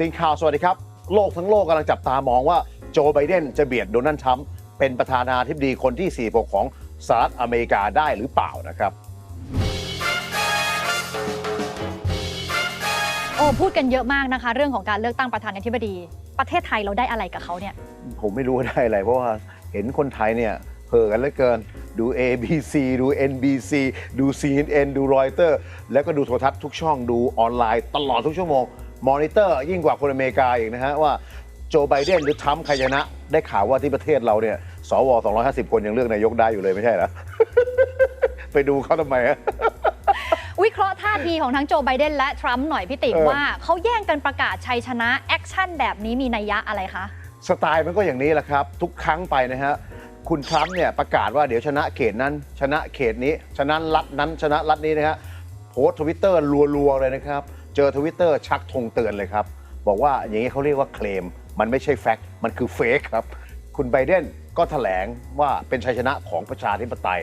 ติงข่าวสวัสดีครับ โลกทั้งโลกกำลังจับตามองว่าโจไบเดนจะเบียดโดนัลด์ทรัมป์เป็นประธานาธิบดีคนที่ 46 ของสหรัฐอเมริกาได้หรือเปล่านะครับโอ้พูดกันเยอะมากนะคะ เรื่องของการเลือกตั้งประธานาธิบดี ประเทศไทยเราได้อะไรกับเขาเนี่ย ผมไม่รู้ว่าได้อะไร เพราะว่าเห็นคนไทยเนี่ยเห่อกันเหลือเกิน ดู ABC ดู NBC ดู CNN ดู Reuters แล้วก็ดูโทรทัศน์ทุกช่องดูออนไลน์ตลอดทุกชั่วโมง มอนิเตอร์ ยิ่งกว่าคนอเมริกาอีกนะฮะว่าโจไบเดนหรือทรัมป์ใครชนะได้ข่าวว่าที่ประเทศเราเนี่ยสว250 คนยังเลือกนายกได้อยู่เลยไม่ใช่เหรอ ไปดูเขาทำไมฮะ วิเคราะห์ท่าทีของทั้งโจไบเดนและทรัมป์หน่อยพี่ติ๋มเออ ว่าเขาแย่งกันประกาศชัยชนะ แอคชั่นแบบนี้มีนัยยะอะไรคะ สไตล์มันก็อย่างนี้แหละครับ ทุกครั้งไปนะฮะ คุณทรัมป์เนี่ยประกาศว่าเดี๋ยวชนะเขตนั้น ชนะเขตนี้ ชนะรัฐนั้นชนะรัฐนี้นะฮะโพสทวิตเตอร์รัวๆเลยนะครับ เจอทวิตเตอร์ชักธงเตือนเลยครับ บอกว่าอย่างนี้เขาเรียกว่าเคลม มันไม่ใช่แฟกต์มันคือเฟกครับ คุณไบเดนก็ถแถลงว่าเป็นชัยชนะของประชาธิปไตย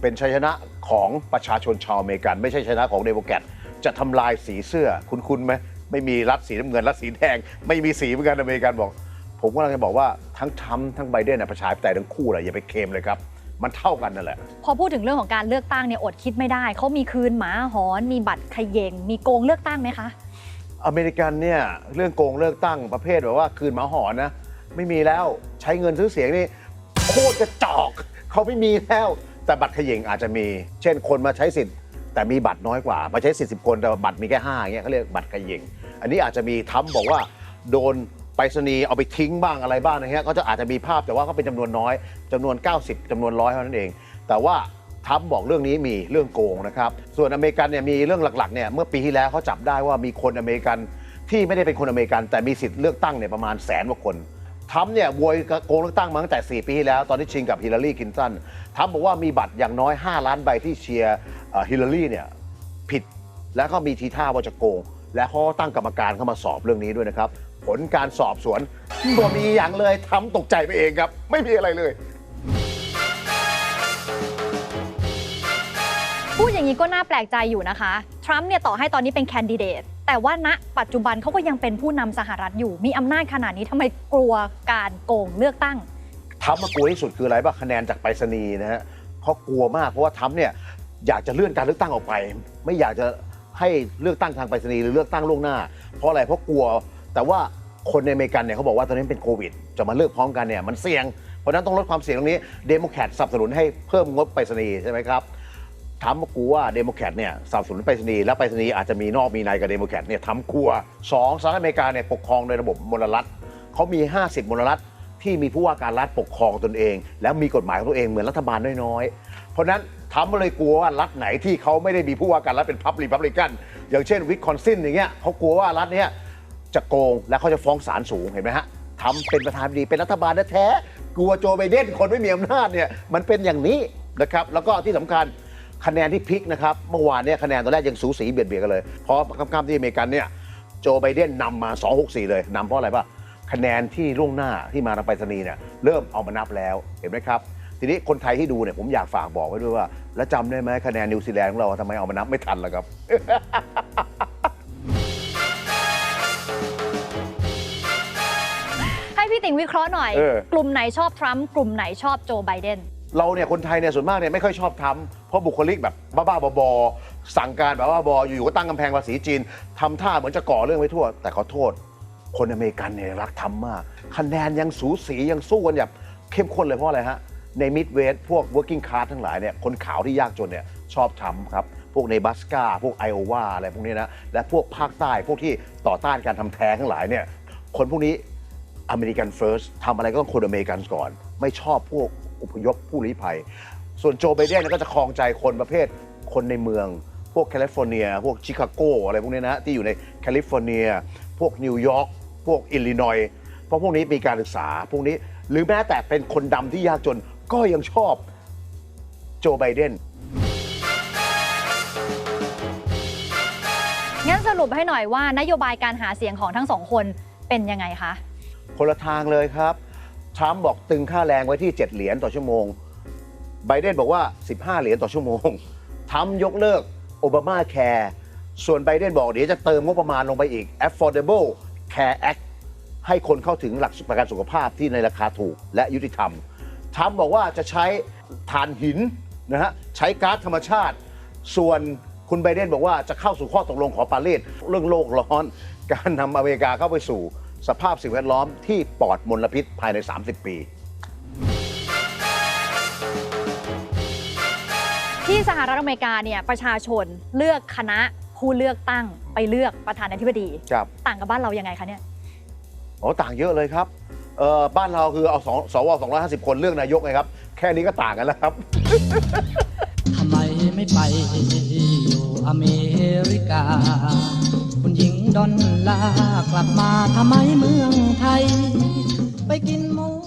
เป็นชัยชนะของประชาชนชาวอเมริกัน ไม่ใช่ชัยชนะของเดโมแครตจะทำลายสีเสื้อ คุณคุณไหมไม่มีรัฐสีน้ำเงินรัฐสีแดง ไม่มีสีเหมือนกันอเมริกันบอก ผมก็เลยจะบอกว่าทั้งทรัมป์ทั้งไบเดนน่ะประชาธิปไตยทั้งคู่เลยอย่าไปเคลมเลยครับ มันเท่ากันนั่นแหละ พอพูดถึงเรื่องของการเลือกตั้งเนี่ยอดคิดไม่ได้ เขามีคืนหมาหอน มีบัตรเขยง มีโกงเลือกตั้งไหมคะ อเมริกันเนี่ยเรื่องโกงเลือกตั้งประเภทแบบว่าคืนหมาหอนนะไม่มีแล้วใช้เงินซื้อเสียงนี่โคตรกระจอกเขาไม่มีแล้ว แต่บัตรเขย่งอาจจะมี เช่นคนมาใช้สิทธิ์แต่มีบัตรน้อยกว่า มาใช้สิทธิ์สิบคนแต่ว่าบัตรมีแค่ห้าอย่างเงี้ยเขาเรียกบัตรเขย่งอันนี้อาจจะมีทำบอกว่าโดน ไปรษณีย์เอาไปทิ้งบ้างอะไรบ้างนะฮะก็จะอาจจะมีภาพแต่ว่าก็เป็นจำนวนน้อยจำนวน 90จำนวนร้อยเท่านั้นเอง แต่ว่าทรัมป์บอกเรื่องนี้มีเรื่องโกงนะครับ ส่วนอเมริกันเนี่ยมีเรื่องหลักๆเนี่ยเมื่อปีที่แล้วเขาจับได้ว่ามีคนอเมริกันที่ไม่ได้เป็นคนอเมริกัน แต่มีสิทธิ์เลือกตั้งเนี่ยประมาณแสนกว่าคนทรัมป์เนี่ยโวยโกงเลือกตั้งมาตั้งแต่ 4 ปีที่แล้ว ตอนที่ชิงกับฮิลลารีคลินตันทรัมป์บอกว่ามีบัตรอย่างน้อย 5 ล้านใบที่เชียร์ฮิลลารีเนี่ยผิด แล้วก็มีทีท่าว่าจะโกง และเขาก็ตั้งกรรมการเข้ามาสอบเรื่องนี้ด้วยนะครับ ผลการสอบสวนบ่มีอย่างเลยทำตกใจไปเองครับ ไม่มีอะไรเลย พูดอย่างนี้ก็น่าแปลกใจอยู่นะคะ ทรัมป์เนี่ยต่อให้ตอนนี้เป็นแคนดิเดต แต่ว่าณปัจจุบันเขาก็ยังเป็นผู้นำสหรัฐอยู่ มีอำนาจขนาดนี้ทำไมกลัวการโกงเลือกตั้งทำมากลัวที่สุดคืออะไรบ้างคะแนนจากไปรษณีย์นะฮะเขากลัวมากเพราะว่าทำเนี่ยอยากจะเลื่อนการเลือกตั้งออกไป ไม่อยากจะให้เลือกตั้งทางไปรษณีย์หรือเลือกตั้งล่วงหน้า เพราะอะไรเพราะกลัว แต่ว่าคนในอเมริกันเนี่ยเขาบอกว่าตอนนี้เป็นโควิด จะมาเลือกพร้อมกันเนี่ยมันเสี่ยง เพราะนั้นต้องลดความเสี่ยงตรงนี้เดโมแครตสนับสนุนให้เพิ่มงบไปรษณีย์ใช่ไหมครับทำมากลัวเดโมแครตเนี่ยสนับสนุนไปรษณีย์และไปรษณีย์อาจจะมีนอกมีในกับเดโมแครตเนี่ยทำกลัวสองสหรัฐอเมริกาเนี่ยปกครองโดยระบบมลรัฐเขามี 50 มลรัฐที่มีผู้ว่าการรัฐปกครองตนเอง แล้วมีกฎหมายของตัวเองเหมือนรัฐบาลน้อยๆ เพราะนั้นทำมาเลยกลัวว่ารัฐไหนที่เขาไม่ได้มีผู้ว่าการรัฐเป็นพับริพับลิกัน อย่างเช่นวิสคอนซินอย่างเงี้ยเขากลัวว่ารัฐเนี้ย จะโกงและเขาจะฟ้องศาลสูงเห็นไหมฮะทำเป็นประธานาธิบดีเป็นรัฐบาลแท้ๆกลัวโจไบเดนคนไม่มีอำนาจเนี่ยมันเป็นอย่างนี้นะครับแล้วก็ที่สำคัญคะแนนที่พลิกนะครับเมื่อวานเนี่ยคะแนนตอนแรกยังสูสีเบียดเบียดกันเลยเพราะค่ำๆที่อเมริกันเนี่ยโจไบเดนนำมา 264 เลยนำเพราะอะไรป่ะคะแนนที่ล่วงหน้าที่มาทางไปรษณีย์เนี่ยเริ่มเอามานับแล้วเห็นไหมครับ ทีนี้คนไทยที่ดูเนี่ยผมอยากฝากบอกไว้ด้วยว่า แล้วจำได้ไหมคะแนนนิวซีแลนด์ของเราทำไมเอามานับไม่ทันล่ะครับ พี่ติ๋งวิเคราะห์หน่อย เออ กลุ่มไหนชอบทรัมป์กลุ่มไหนชอบโจไบเดน เราเนี่ยคนไทยเนี่ยส่วนมากเนี่ยไม่ค่อยชอบทำเพราะบุคลิกแบบบ้าๆบอๆสั่งการแบบว่าบออยู่ๆก็ตั้งกำแพงภาษีจีนทำท่าเหมือนจะก่อเรื่องไว้ทั่ว แต่ขอโทษ คนอเมริกันเนี่ยรักทำมาก คะแนนยังสูสียังสู้กันแบบเข้มข้นเลยเพราะอะไรฮะ ในมิดเวสพวก working class ทั้งหลายเนี่ยคนขาวที่ยากจนเนี่ยชอบทำครับ พวกในบัสกาพวกไอโอวาอะไรพวกนี้นะและพวกภาคใต้พวกที่ต่อต้านการทำแท้งทั้งหลายเนี่ยคนพวกนี้ อเมริกันเฟิร์สทำอะไรก็ต้องคนอเมริกันก่อน ไม่ชอบพวกอพยพผู้ลี้ภัย ส่วนโจไบเดนก็จะครองใจคนประเภทคนในเมือง พวกแคลิฟอร์เนีย พวกชิคาโกอะไรพวกนี้นะที่อยู่ในแคลิฟอร์เนีย พวกนิวยอร์กพวกอิลลินอยเพราะพวกนี้มีการศึกษาพวกนี้หรือแม้แต่เป็นคนดำที่ยากจนก็ยังชอบโจไบเดนงั้นสรุปให้หน่อยว่านโยบายการหาเสียงของทั้งสองคนเป็นยังไงคะ คนละทางเลยครับ ทรัมป์บอกตึงค่าแรงไว้ที่ 7 เหรียญต่อชั่วโมง ไบเดนบอกว่า 15 เหรียญต่อชั่วโมง ทรัมป์ยกเลิกโอบามาแคร์ส่วนไบเดนบอกเดี๋ยวจะเติมงบประมาณลงไปอีก affordable Care Act ให้คนเข้าถึงหลักประกันสุขภาพที่ในราคาถูกและยุติธรรมทรัมป์บอกว่าจะใช้ถ่านหินนะฮะใช้ก๊าซธรรมชาติ ส่วนคุณไบเดนบอกว่าจะเข้าสู่ข้อตกลงของปารีสเรื่องโลกร้อน การนำอเมริกาเข้าไปสู่ สภาพสิ่งแวดล้อมที่ปลอดมลพิษภายใน 30 ปี ที่สหรัฐอเมริกาเนี่ยประชาชนเลือกคณะผู้เลือกตั้งไปเลือกประธานาธิบดี ครับ ต่างกับบ้านเรายังไงคะเนี่ยโอ้ต่างเยอะเลยครับเอ่อบ้านเราคือเอาสองสว250 คนเลือกนายกไงครับ แค่นี้ก็ต่างกันแล้วครับ ทำไมไม่ไปอยู่อเมริกาคุณหญิง ดอนลากลับมาทำไมเมืองไทย ไปกินหมู